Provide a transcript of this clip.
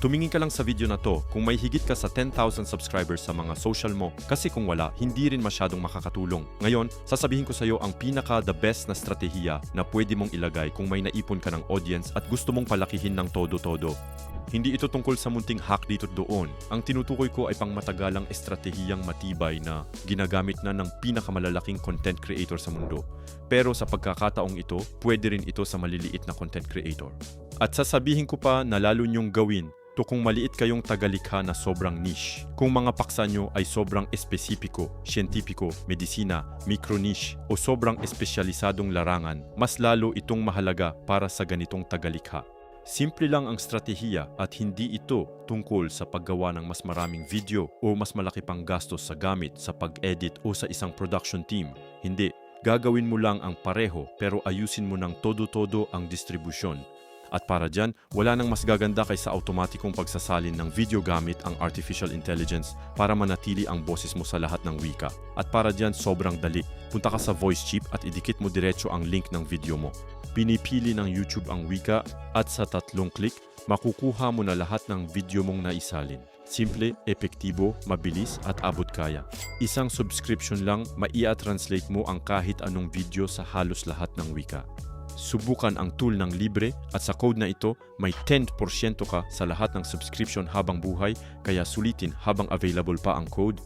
Tumingin ka lang sa video na to kung may higit ka sa 10,000 subscribers sa mga social mo kasi kung wala, hindi rin masyadong makakatulong. Ngayon, sasabihin ko sa iyo ang pinaka the best na strategiya na pwede mong ilagay kung may naipon ka ng audience at gusto mong palakihin ng todo-todo. Hindi ito tungkol sa munting hack dito doon. Ang tinutukoy ko ay pang matagalang estratehiyang matibay na ginagamit na ng pinakamalalaking content creator sa mundo. Pero sa pagkakataong ito, pwede rin ito sa maliliit na content creator. At sasabihin ko pa na lalo niyong gawin to kung maliit kayong tagalikha na sobrang niche. Kung mga paksa nyo ay sobrang espesipiko, siyentipiko, medisina, micro-niche o sobrang espesyalisadong larangan, mas lalo itong mahalaga para sa ganitong tagalikha. Simple lang ang strategiya at hindi ito tungkol sa paggawa ng mas maraming video o mas malaki pang gastos sa gamit sa pag-edit o sa isang production team. Hindi, gagawin mo lang ang pareho pero ayusin mo ng todo-todo ang distribusyon. At para dyan, wala nang mas gaganda kaysa automatikong pagsasalin ng video gamit ang artificial intelligence para manatili ang boses mo sa lahat ng wika. At para dyan, sobrang dali. Punta ka sa voice chip at idikit mo diretso ang link ng video mo. Pinipili ng YouTube ang wika at sa tatlong click, makukuha mo na lahat ng video mong naisalin. Simple, epektibo, mabilis at abot kaya. Isang subscription lang, maia-translate mo ang kahit anong video sa halos lahat ng wika. Subukan ang tool ng libre at sa code na ito may 10% ka sa lahat ng subscription habang buhay kaya sulitin habang available pa ang code